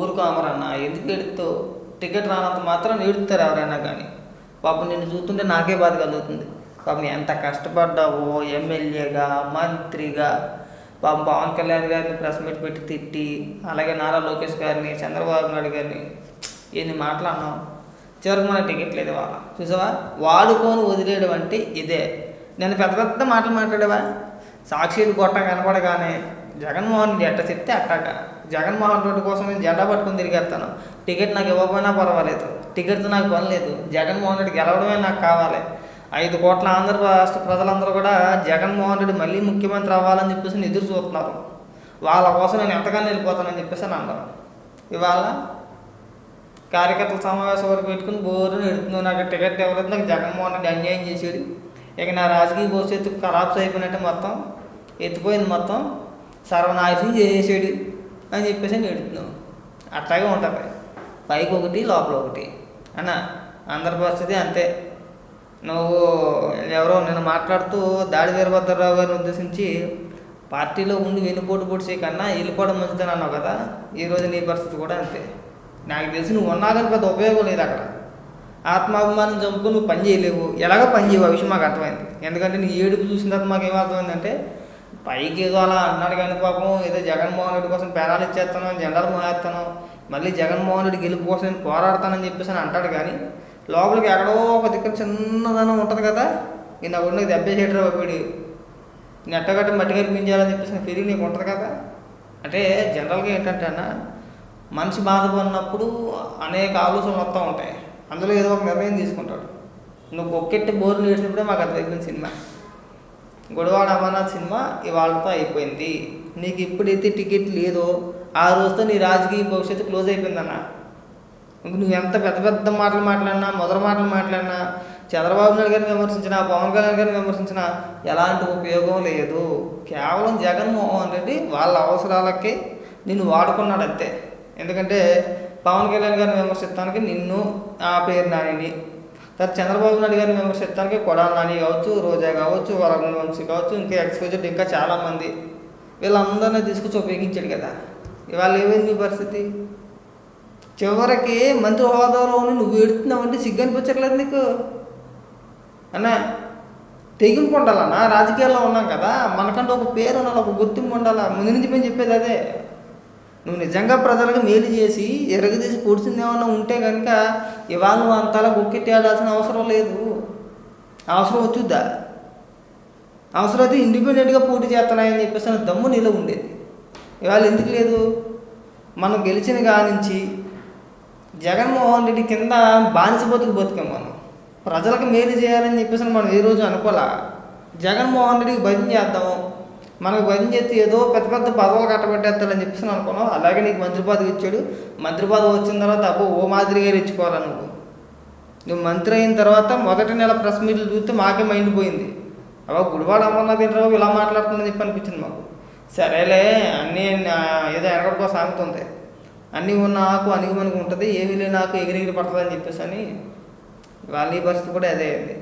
ఊరుకోమరన్న ఎందుకు ఎడుతావు టికెట్ రానంత మాత్రం ఏడుతారు ఎవరైనా కానీ. పాపం నిన్ను చూస్తుంటే నాకే బాధ కలుగుతుంది. పాపం ఎంత కష్టపడ్డావో ఎమ్మెల్యేగా మంత్రిగా. పాపం పవన్ కళ్యాణ్ గారిని ప్రెస్ మీట్ పెట్టి తిట్టి అలాగే నారా లోకేష్ గారిని చంద్రబాబు నాయుడు గారిని. ఎన్ని మాట్లాడినావు చివరికి మన టికెట్ లేదు వాళ్ళ చూసావా? వాడుకొని వదిలేయడం అంటే ఇదే. నేను పెద్ద పెద్ద మాటలు మాట్లాడేవా? సాక్షిలు కొట్ట కనపడగానే జగన్మోహన్ రెడ్డి ఎట్ట చెప్తే అట్టాక జగన్మోహన్ రెడ్డి కోసం నేను జెండా పట్టుకుని తిరిగేస్తాను టికెట్ నాకు ఇవ్వకపోయినా పర్వాలేదు. టికెట్తో నాకు పని లేదు జగన్మోహన్ రెడ్డి గెలవడమే నాకు కావాలి. ఐదు కోట్ల ఆంధ్ర రాష్ట్ర ప్రజలందరూ కూడా జగన్మోహన్ రెడ్డి మళ్ళీ ముఖ్యమంత్రి అవ్వాలని చెప్పేసి ఎదురు చూస్తున్నారు. వాళ్ళ కోసం నేను ఎంతగానో వెళ్ళిపోతానని చెప్పేసి అని అన్నారు. ఇవాళ కార్యకర్తల సమావేశం వరకు పెట్టుకుని బోరుని ఎడుతుంది నాకు టికెట్ ఇవ్వలేదు. నాకు జగన్మోహన్ రెడ్డి అన్యాయం చేసేది ఇక నా రాజకీయ భవిష్యత్తు ఖరాబ్స్ అయిపోయినట్టు మొత్తం. ఎత్తిపోయింది మొత్తం. సర్వనాశనం చేసేసాడు. అని చెప్పేసి నేను ఎడుతున్నావు అట్లాగే ఉంటుంది పైకి ఒకటి లోపల ఒకటి అన్న అందరి పరిస్థితి అంతే. నువ్వు ఎవరో నేను మాట్లాడుతూ దాడి వీరభద్రరావు గారిని ఉద్దేశించి పార్టీలో ఉండి వెనుపోటు పొడిచే కన్నా వెళ్ళిపోవడం మంచిదని అన్నావు కదా ఈరోజు నీ పరిస్థితి కూడా అంతే. నాకు తెలిసి నువ్వు ఉన్నా కానీ పెద్ద ఉపయోగం లేదు అక్కడ. ఆత్మాభిమానం చంపుకొని నువ్వు పని చేయలేవు. ఎలాగో పని చేయవు. ఆ విషయం మాకు అర్థమైంది. ఎందుకంటే నీ ఏడుపు చూసిన తర్వాత మాకు ఏమర్థమైందంటే పైకి ఏదో అలా అన్నాడు కానీ పాపం ఏదో జగన్మోహన్ రెడ్డి కోసం పేరాలు ఇచ్చేస్తాను జెండాలు మోహేస్తాను మళ్ళీ జగన్మోహన్ రెడ్డి గెలుపు కోసం నేను పోరాడతానని చెప్పేసి అని అంటాడు కానీ లోపలికి ఎక్కడో ఒక దగ్గర చిన్నదనం ఉంటుంది కదా ఈ నా గుండెకి దెబ్బేసేటరా ఒకటి నెట్టగట్టి మట్టి కనిపించాలని చెప్పేసి ఫీలింగ్ నీకు ఉంటుంది కదా? అంటే జనరల్గా ఏంటంటే అన్న మనిషి బాధపడినప్పుడు అనేక ఆలోచనలు వస్తూ ఉంటాయి. అందులో ఏదో ఒక నిర్ణయం తీసుకుంటాడు. నువ్వు ఒక్కెట్టి బోర్లు వేసినప్పుడే మాకు అర్థమైపోయింది సినిమా. గొడవాడ అమర్నాథ్ సినిమా ఇవాళతో అయిపోయింది. నీకు ఎప్పుడైతే టికెట్ లేదో ఆ రోజుతో నీ రాజకీయ భవిష్యత్తు క్లోజ్ అయిపోయిందన్న. ఇంక నువ్వు ఎంత పెద్ద పెద్ద మాటలు మాట్లాడినా మొదటి మాటలు మాట్లాడినా చంద్రబాబు నాయుడు గారిని విమర్శించినా పవన్ కళ్యాణ్ గారిని విమర్శించినా ఎలాంటి ఉపయోగం లేదు. కేవలం జగన్మోహన్ రెడ్డి వాళ్ళ అవసరాలకే నిన్ను వాడుకున్నాడు అంతే. ఎందుకంటే పవన్ కళ్యాణ్ గారిని విమర్శిస్తానికి నిన్ను ఆ పేరు నానిని తర్వాత చంద్రబాబు నాయుడు గారిని విమర్శిస్తానికి కొడాలి నాని కావచ్చు రోజా కావచ్చు వరగం వంశీ కావచ్చు ఇంకా ఎక్స్పోజర్ ఇంకా చాలామంది. వీళ్ళందరినీ తీసుకొచ్చి ఉపయోగించాడు కదా. ఇవాళ ఏమైంది మీ పరిస్థితి? చివరికి మంత్రి హోదాలో ఉండి నువ్వు ఏడుతున్నావు అంటే సిగ్గు అనిపించట్లేదు నీకు? అన్న తెగింపు ఉండాలన్నా రాజకీయాల్లో ఉన్నాం కదా. మనకంటే ఒక పేరు ఉండాలి ఒక గుర్తింపు ఉండాలా. ముందు నుంచి మేము చెప్పేది అదే. నువ్వు నిజంగా ప్రజలకు మేలు చేసి ఎరగదీసి పొడిచింది ఏమన్నా ఉంటే కనుక ఇవాళ నువ్వు అంతలా గుక్కెట్టేయాల్సిన అవసరం లేదు. అవసరం వచ్చుద్దా? అవసరం అయితే ఇండిపెండెంట్గా పోటీ చేస్తున్నాయని చెప్పేసి దమ్ము నీలో ఉండేది. ఇవాళ ఎందుకు లేదు? మనం గెలిచిన కానించి జగన్మోహన్ రెడ్డి కింద బానిస బతుకు బతికాం మనం. ప్రజలకు మేలు చేయాలని చెప్పేసి మనం ఏ రోజు అనుకోలే? జగన్మోహన్ రెడ్డికి భజన చేద్దాం మనకు భజన చేస్తే ఏదో పెద్ద పెద్ద పదవులు కట్టబెట్టేస్తాడని చెప్పేసి అనుకున్నావు అలాగే నీకు మంత్రి పదవి ఇచ్చాడు. మంత్రి పదవి వచ్చిన తర్వాత అబ్బో ఓ మాదిరిగా ఇచ్చుకోవాలా నువ్వు? నువ్వు మంత్రి అయిన తర్వాత మొదటి నెల ప్రెస్ మీట్లు చూస్తే మాకే మైండ్ పోయింది. అబ్బా గుడివాడ అమర్నాథ్ ఏంట్రావు ఇలా మాట్లాడుతుందని చెప్పి అనిపించింది మాకు. సరేలే అన్నీ ఏదో ఎనకడుకో సామెత ఉంది అన్నీ ఉన్న ఆకు అనిగి మనకు ఉంటుంది. ఏమీ లేని ఆకు ఎగిరెగిరి పడుతుంది అని చెప్పేసి అని వాళ్ళ పరిస్థితి కూడా అదే అయింది.